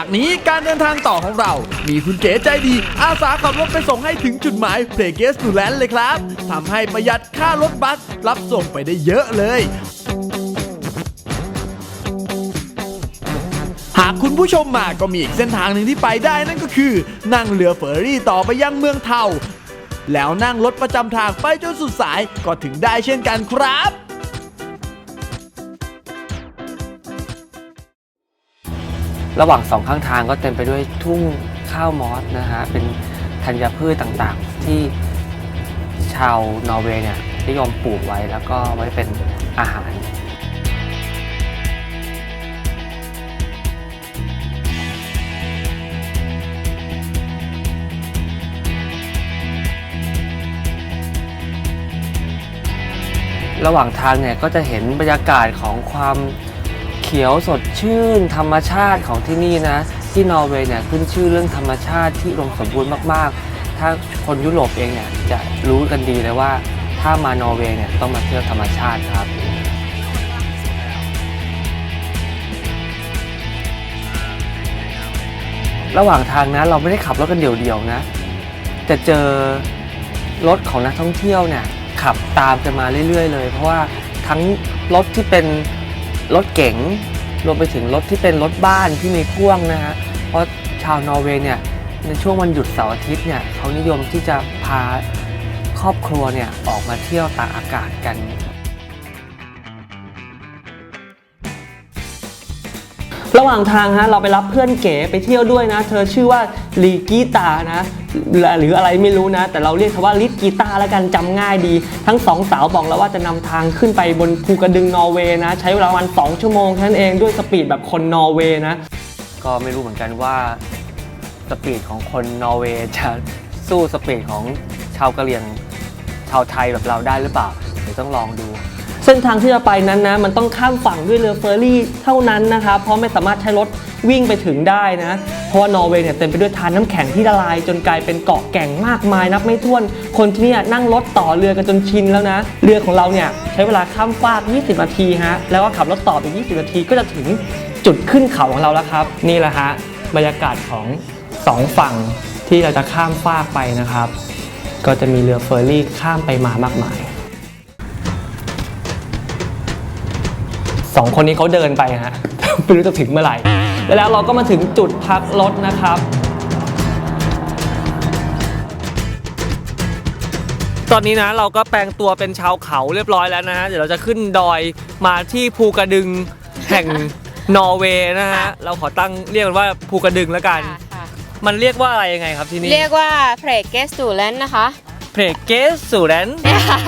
จากนี้การเดินทางต่อของเรา มีคุณเก๋ใจดี อาสาขับรถไปส่งให้ถึงจุดหมายเพลเกสตูแลนด์เลยครับทำให้ประหยัดค่ารถบัสรับส่งไปได้เยอะเลยหากคุณผู้ชมมาก็มีอีกเส้นทางหนึ่งที่ไปได้นั่นก็คือ นั่งเรือเฟอร์รี่ต่อไปยังเมืองเทาแล้วนั่งรถประจำทางไปจนสุดสายก็ถึงได้เช่นกันครับ ระหว่างสองข้างทางก็เต็มไปด้วยทุ่งข้าวมอสนะฮะเป็นธัญพืชต่างๆ ที่ชาวนอร์เวย์เนี่ยนิยมปลูกไว้แล้วก็ไว้เป็นอาหารระหว่างทางเนี่ยก็จะเห็นบรรยากาศของความ ขียวสดชื่น ธรรมชาติของที่นี่นะ ที่นอร์เวย์เนี่ยขึ้นชื่อเรื่องธรรมชาติที่อุดมสมบูรณ์มากๆ ถ้าคนยุโรปเองเนี่ยจะรู้กันดีเลยว่า ถ้ามานอร์เวย์เนี่ยต้องมาเที่ยวธรรมชาติครับระหว่างทางนะเราไม่ได้ขับรถกันเดี่ยวๆนะ จะเจอรถของนักท่องเที่ยวเนี่ยขับตามกันมาเรื่อยๆ เลย เพราะว่าทั้งรถที่เป็น รถเก๋งรวมไปถึงรถที่เป็นรถบ้านที่มีพ่วงนะฮะเพราะชาวนอร์เวย์เนี่ยในช่วงวันหยุดเสาร์อาทิตย์เนี่ยเขานิยมที่จะพาครอบครัวเนี่ยออกมาเที่ยวตากอากาศกัน ระหว่างทางฮะเราไปรับเพื่อนเก๋ไปเที่ยวด้วยนะ เธอชื่อว่าลีกีตานะ หรืออะไรไม่รู้นะ แต่เราเรียกเธอว่าลิกกีตาแล้วกันจำง่ายดี ทั้งสองสาวบอกแล้วว่าจะนำทางขึ้นไปบนภูกระดึงนอร์เวย์นะ ใช้เวลาประมาณ2ชั่วโมงแค่นั้นเองด้วยสปีดแบบคนนอร์เวย์นะ ก็ไม่รู้เหมือนกันว่าสปีดของคนนอร์เวย์จะสู้สปีดของชาวกะเหรี่ยงชาวไทยแบบเราได้หรือเปล่าเดี๋ยวต้องลองดูเส้นทางที่จะไปนั้นนะ มันต้องข้ามฝั่งด้วยเรือเฟอร์รี่เท่านั้นนะครับเพราะไม่สามารถใช้รถ วิ่งไปถึงได้นะ เพราะว่านอร์เวย์เนี่ยเต็มไปด้วยทานน้ำแข็งที่ละลาย จนกลายเป็นเกาะแก่งมากมายนับไม่ถ้วน คนที่นี่นั่งรถต่อเรือกันจนชินแล้วนะ เรือของเราเนี่ยใช้เวลาข้ามฟาก 20 นาทีฮะ แล้วก็ขับรถต่อไป 20 นาทีก็จะถึงจุดขึ้นเขาของเราแล้วครับ นี่แหละฮะบรรยากาศของสองฝั่งที่เราจะข้ามฟากไปนะครับ ก็จะมีเรือเฟอร์รี่ข้ามไปมามากมายสองคนนี้เขาเดินไปฮะไม่รู้จะถึงเมื่อไหร่ แล้วเราก็มาถึงจุดพักรถนะครับตอนนี้นะเราก็แปลงตัวเป็นชาวเขาเรียบร้อยแล้วนะฮะเดี๋ยวเราจะขึ้นดอยมาที่ภูกระดึงแห่งนอร์เวย์นะฮะเราขอตั้งเรียกมันว่าภูกระดึงแล้วกันค่ะมันเรียกว่าอะไรยังไงครับที่นี่เรียกว่าเพลเกสตูแลนนะคะ เพลเกสสูแรน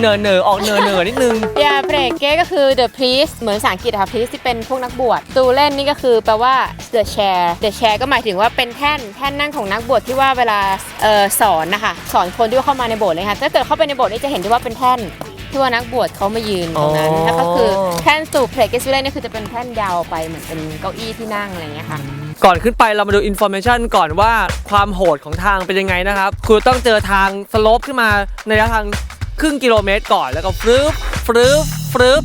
เนอเนอออกเนอเนอนิดนึง ยาเพลเกก็คือ the priest เหมือนภาษาอังกฤษอะค่ะ priest ที่เป็นพวกนักบวชตูเลนนี่ก็คือแปลว่า the chair the chair ก็หมายถึงว่าเป็นแท่นแท่นนั่งของนักบวชที่ว่าเวลาเออสอนนะคะสอนคนที่เข้ามาในโบสถ์เลยค่ะถ้าเกิดเข้าไปในโบสถ์นี่จะเห็นได้ว่าเป็นแท่นที่ว่านักบวชเขามายืนตรงนั้นอ๋อ แล้วก็คือแท่นสูบเพลเกสตูเลนนี่คือจะเป็นแท่นยาวไปเหมือนเป็นเก้าอี้ที่นั่งอะไรอย่างเงี้ยค่ะ ก่อนขึ้นไปเรามาดูอินโฟ a t ชันก่อนว่าความโหดของทางเป็นยังไงนะครับคุณต้องเจอทางสโลปขึ้นมาในระยะทางครึ่งกิโลเมตรก่อนแล้วก็ฟรึบฟรึบฟรึบ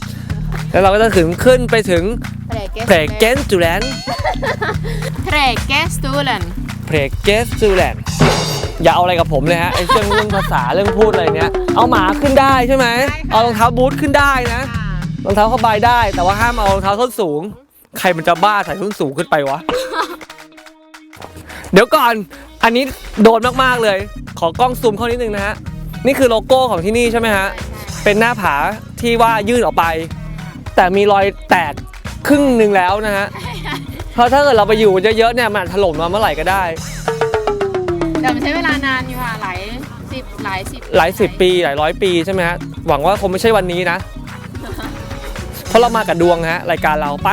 แล้วเราก็จะถึงขึ้นไปถึงเพลเกนจูแลนเพลเกสตูเลนเพลเกนจูแลนอย่าเอาอะไรกับผมเลยฮะไอ้เรื่องเรื่องภาษาเรื่องพูดอะไรเนี้ยเอาหมาขึ้นได้ใช่ไหมเอารองเท้าบูทขึ้นได้นะรองเท้าเข้าใบได้ แต่ว่าห้ามเอารองเท้าส้นสูง ใครมันจะบ้าใส่ส้นสูงขึ้นไปวะ เดี๋ยวก่อน อันนี้โดนมากๆเลย ขอกล้องซูมเข้านิดนึงนะฮะ นี่คือโลโก้ของที่นี่ใช่ไหมฮะ เป็นหน้าผาที่ว่ายื่นออกไป แต่มีรอยแตกครึ่งหนึ่งแล้วนะฮะ เพราะถ้าเกิดเราไปอยู่เยอะๆเนี่ยมันอาจถล่มมาเมื่อไหร่ก็ได้ แต่มันใช้เวลานานอยู่ค่ะหลายสิบหลายสิบหลายสิบปีหลายร้อยปีใช่ไหมฮะ หวังว่าคงไม่ใช่วันนี้นะ เพราะเรามากับดวงฮะรายการเราไป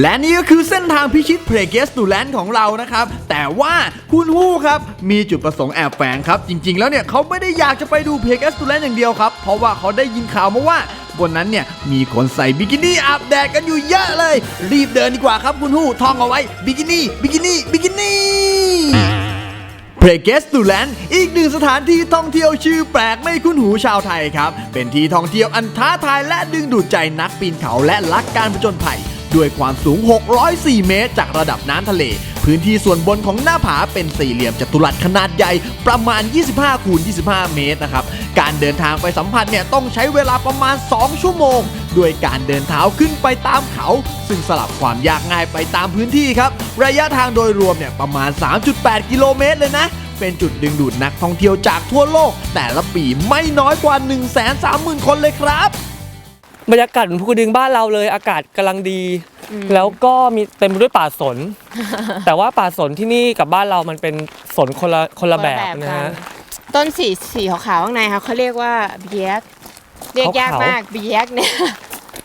และนี่ก็คือเส้นทางพิชิตเพลเกสตูแลนด์ของเรานะครับ แต่ว่าคุณฮู้ครับ มีจุดประสงค์แอบแฝงครับ จริง ๆ แล้วเนี่ยเขาไม่ได้อยากจะไปดูเพลเกสตูแลนด์อย่างเดียวครับ เพราะว่าเขาได้ยินข่าวมาว่าบนนั้นเนี่ยมีคนใส่บิกินี่อาบแดดกันอยู่เยอะเลย รีบเดินดีกว่าครับคุณฮู้ท่องเอาไว้บิกินี่บิกินี่บิกินี่เพรเกสตูแลนด์อีกหนึ่งสถานที่ท่องเที่ยวชื่อแปลกไม่คุ้นหูชาวไทยครับ เป็นที่ท่องเที่ยวอันท้าทายและดึงดูดใจนักปีนเขาและรักการผจญภัย ด้วยความสูง 604 เมตร จากระดับน้ำทะเล พื้นที่ส่วนบนของหน้าผาเป็นสี่เหลี่ยมจัตุรัสขนาดใหญ่ประมาณ 25 คูณ 25 เมตรนะครับ การเดินทางไปสัมผัสเนี่ยต้องใช้เวลาประมาณ 2 ชั่วโมง ด้วยการเดินเท้าขึ้นไปตามเขา ซึ่งสลับความยากง่ายไปตามพื้นที่ครับ ระยะทางโดยรวมเนี่ยประมาณ 3.8 กิโลเมตรเลยนะเป็นจุดดึงดูดนักท่องเที่ยวจากทั่วโลก แต่ละปีไม่น้อยกว่า 130,000 คนเลยครับ บรรยากาศเหมือนภูกระดึงบ้านเราเลย อากาศกำลังดี แล้วก็มีเต็มไปด้วยป่าสน แต่ว่าป่าสนที่นี่กับบ้านเรามันเป็นสนคนละคนละแบบนะฮะ ต้นสีสีขาวๆข้างในค่ะเขาเรียกว่าเบียกเรียกยากขาวๆมากเบียกเนี่ย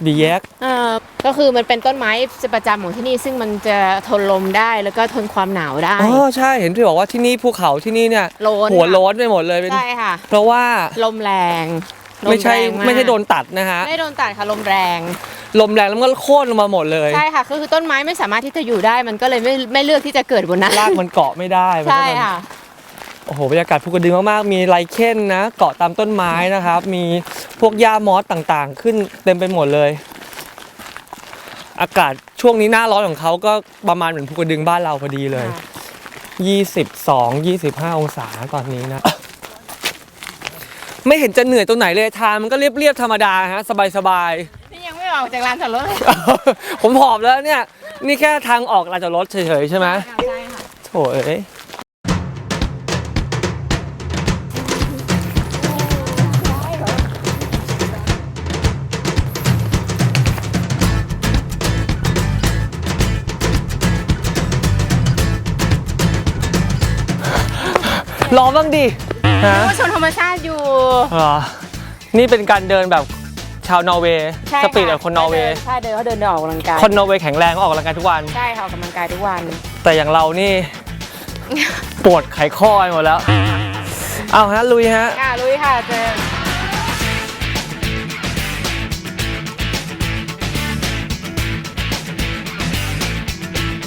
บีแยกเออก็คือมันเป็นต้นไม้ประจำของที่นี่ซึ่งมันจะทนลมได้แล้วก็ทนความหนาวได้อ๋อใช่เห็นที่บอกว่าที่นี่ภูเขาที่นี่เนี่ยโล้นหัวค่ะโล้นไปหมดเลยเป็นใช่ค่ะ เพราะว่าลมแรง ลไม่ใช่แรงากไม่ใช่โดนตัดนะฮะ ไม่โดนตัดค่ะลมแรง ลมแรงแล้วมันก็โค่นลงมาหมดเลยใช่ค่ะก็คือต้นไม้ไม่สามารถที่จะอยู่ได้ มันก็เลยไม่ไม่เลือกที่จะเกิดบนนั้นรากมันเกาะไม่ได้มันก็ใช่เลยค่ะ โอ้โหบรรยากาศภูกระดึงมากๆ มีไรเค้นนะ เกาะตามต้นไม้นะครับ มีพวกหญ้ามอสต่างๆ ขึ้นเต็มไปหมดเลย อากาศช่วงนี้หน้าร้อนของเขาก็ประมาณเหมือนภูกระดึงบ้านเราพอดีเลย 22 25 องศาตอนนี้นะ ไม่เห็นจะเหนื่อยตรงไหนเลยทางมันก็เรียบๆธรรมดาฮะสบายๆ นี่ยังไม่ออกจากลานจอดรถเลยผมผอมแล้วเนี่ย นี่แค่ทางออกลานจอดรถเฉยๆใช่ไหมใช่ค่ะโถเอ้ยรอบ้างดิ ฮะก็ชมธรรมชาติอยู่ เหรอนี่เป็นการเดินแบบชาวนอร์เวย์ใช่สค่ะปีดแบบคนนอร์เวย์ ใช่เดินเขาเดินออกกำลังกาย คนนอร์เวย์แข็งแรงก็ออกกำลังกายทุกวัน ใช่ค่ะออกกำลังกายทุกวัน แต่อย่างเรานี่ ปวดไขข้อไปหมดแล้ว เอาฮะลุยฮะ ค่ะลุยค่ะเจอ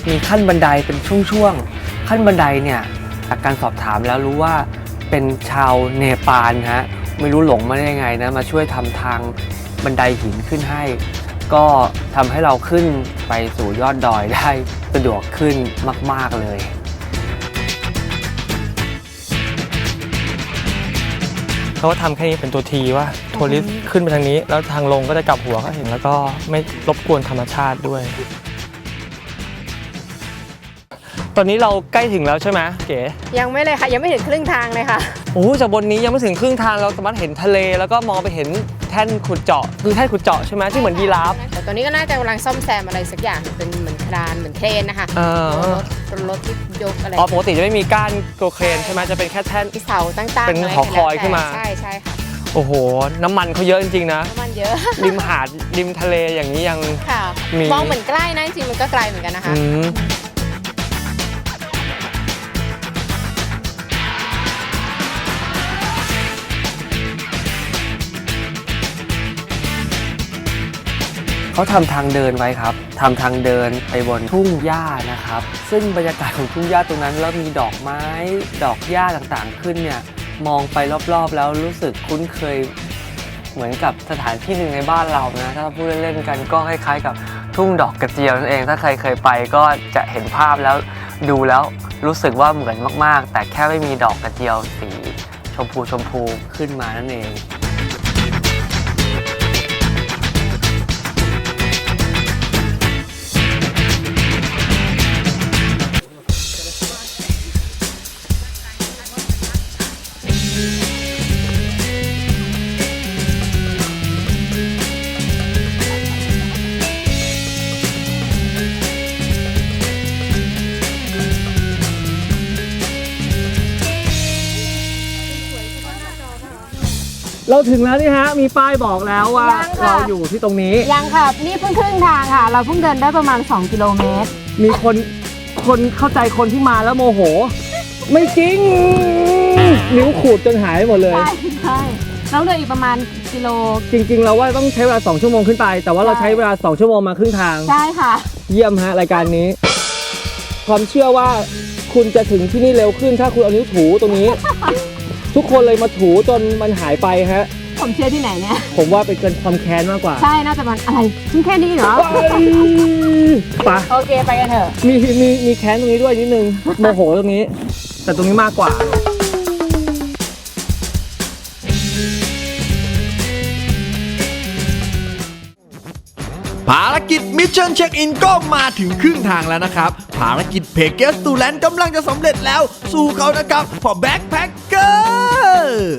มีขั้นบันไดเป็นช่วงๆ ขั้นบันไดเนี่ยจากการสอบถามแล้วรู้ว่า เป็นชาวเนปาลฮะไม่รู้หลงมาได้ยังไงนะมาช่วยทำทางบันไดหินขึ้นให้ ก็ทำให้เราขึ้นไปสู่ยอดดอยได้สะดวกขึ้นมาก ๆ เลยเขาก็ทำแค่นี้เป็นตัวทีว่าทัวริสต์ขึ้นไปทางนี้ แล้วทางลงก็จะกลับหัวก็เห็นแล้วก็ไม่รบกวนธรรมชาติด้วย ตอนนี้เราใกล้ถึงแล้วใช่ไหมเก๋ยังไม่เลยค่ะ ยังไม่ถึงครึ่งทางเลยค่ะโอ้โหจากบนนี้ยังไม่ถึงครึ่งทางเราสามารถเห็นทะเล แล้วก็มองไปเห็นแท่นขุดเจาะคือแท่นขุดเจาะใช่ไหมที่เหมือนยีราฟ แต่ตอนนี้ก็น่าจะกำลังซ่อมแซมอะไรสักอย่างเป็นเหมือนครานเหมือนเครนนะคะเออ รถรถที่ยกอะไรอ๋อปกติจะไม่มีก้านโกเครนใช่ไหมจะเป็นแค่แท่น ที่เสาตั้งๆเป็นอะไรหอคอยขึ้นมา ใช่ใช่ค่ะโอ้โห น้ำมันเขาเยอะจริงๆนะ น้ำมันเยอะ ริมหาดริมทะเลอย่างนี้ยัง ค่ะ มี มองเหมือนใกล้นะจริงๆมันก็ไกลเหมือนกันนะคะ อืม เขาทำทางเดินไว้ครับทำทางเดินไปบนทุ่งหญ้านะครับ ซึ่งบรรยากาศของทุ่งหญ้าตรงนั้น แล้วมีดอกไม้ ดอกหญ้าต่างๆ ขึ้นเนี่ย มองไปรอบๆ แล้วรู้สึกคุ้นเคยเหมือนกับสถานที่หนึ่งในบ้านเรานะ ถ้าพูดเล่นๆกันก็คล้ายๆกับทุ่งดอกกระเจียวนั่นเอง ถ้าใครเคยไปก็จะเห็นภาพแล้วดูแล้วรู้สึกว่าเหมือนมากๆ แต่แค่ไม่มีดอกกระเจียวสีชมพูชมพูขึ้นมานั่นเอง เราถึงแล้วนี่ฮะ มีป้ายบอกแล้วว่า ยังค่ะ เราอยู่ที่ตรงนี้ ยังค่ะ นี่เพิ่งครึ่งทางค่ะ เราเพิ่งเดินได้ประมาณ 2 กิโลเมตร มีคนคนเข้าใจคนที่มาแล้วโมโห ไม่จริง นิ้วขูดจนหายไปหมดเลย ใช่ใช่เราเหลืออีกประมาณกิโล จริง ๆ เราว่าต้องใช้เวลา 2 ชั่วโมงขึ้นไป แต่ว่าเราใช่ใช้เวลา 2 ชั่วโมงมาครึ่งทาง ใช่ค่ะ เยี่ยมฮะ รายการนี้ ความเชื่อว่าคุณจะถึงที่นี่เร็วขึ้นถ้าคุณเอานิ้วถูตรงนี้ ทุกคนเลยมาถูจนมันหายไปฮะ ผมเชื่อที่ไหนเนี่ย ผมว่าเป็นเกินความแค้นมากกว่าใช่น่าจะมันอะไรซึ่งแค่นี้เหรอ ไปะโอเคไปกันเถอะ มีมีมีแค้นตรงนี้ด้วยนิดนึงโมโหตรงนี้ แต่ตรงนี้มากกว่า ภารกิจมิชชั่นเช็คอินก็มาถึงครึ่งทางแล้วนะครับ ภารกิจเพเกสตูแลนด์กำลังจะสำเร็จแล้ว สู้เขานะครับพอแบ็คแพ็คเกอร์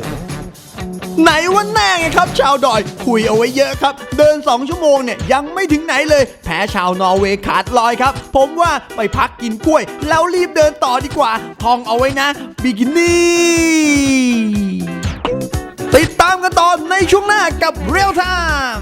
ไหนวันแน่ไงครับ ชาวดอย คุยเอาไว้เยอะครับ เดิน 2 ชั่วโมงเนี่ย ยังไม่ถึงไหนเลย แพ้ชาวนอร์เวย์ขาดลอยครับ ผมว่าไปพักกินกล้วย แล้วรีบเดินต่อดีกว่าท่องเอาไว้นะ บิกินี่ติดตามกันต่อในช่วงหน้ากับ Real Time